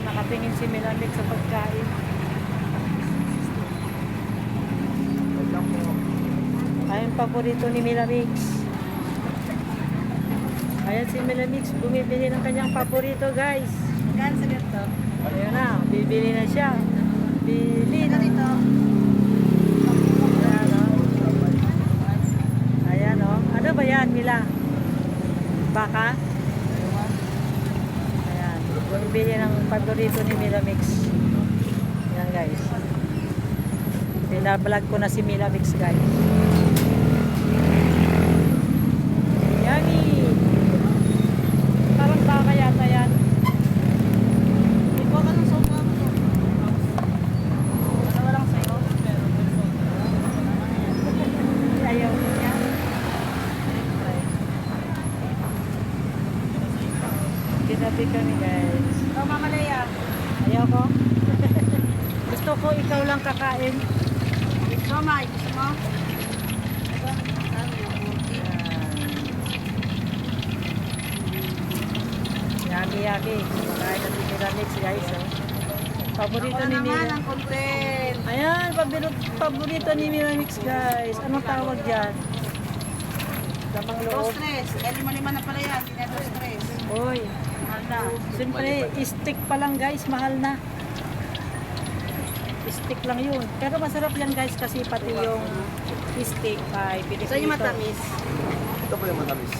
Ayan, nakatingin si Milamig sa pagkain. Ayun paborito ni Milamix. Ayan si Milamix, bumibili ng kanyang paborito guys. Magkano sa ganito? Ayan na, bibili na siya. Bili na. Ganito. Ayan o. Ayan o. Ano ba yan, Mila? Baka? Ayan. Bumibili ng paborito ni Mila Mix. Ayan guys. Binablog ko na si Mila Mix guys. Yummy! Parang baka yata yan. Ginabi kami guys. Ikaw mamalaya. Ayaw ko. Gusto ko ikaw lang kakain. Somay, gusto mo? Yaki yaki. Kain natin ni Ramix guys. Oh. Paborito ni Mila. ang content. Ayan, paborito, paborito ni Miramix guys. Anong tawag dyan? Lamang loob. stress. Eh, lima-lima na pala yan. Hindi na stress. Uy, na. siyempre, stick pa lang guys, mahal na. Stick lang yun. Pero masarap yan guys kasi pati yung stick ay pinipito. So, yung matamis. Ito po yung matamis.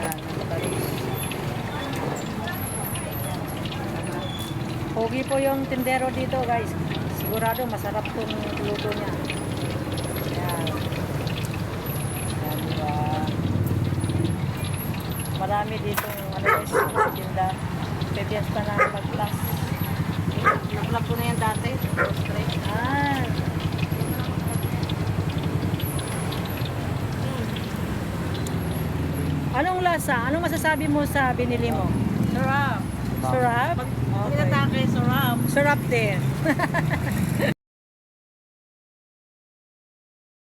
Yan, matamis. Pogi po yung tindero dito guys. Sigurado masarap tong luto niya. Yan. Yan, diba? Marami dito guys, tinda. Pepiesta na mag-plus. Nakulap ko na yan dati. Ah. Anong lasa? Anong masasabi mo sa binili mo? Sarap. Sarap? Pag pinatake, sarap. Sarap din.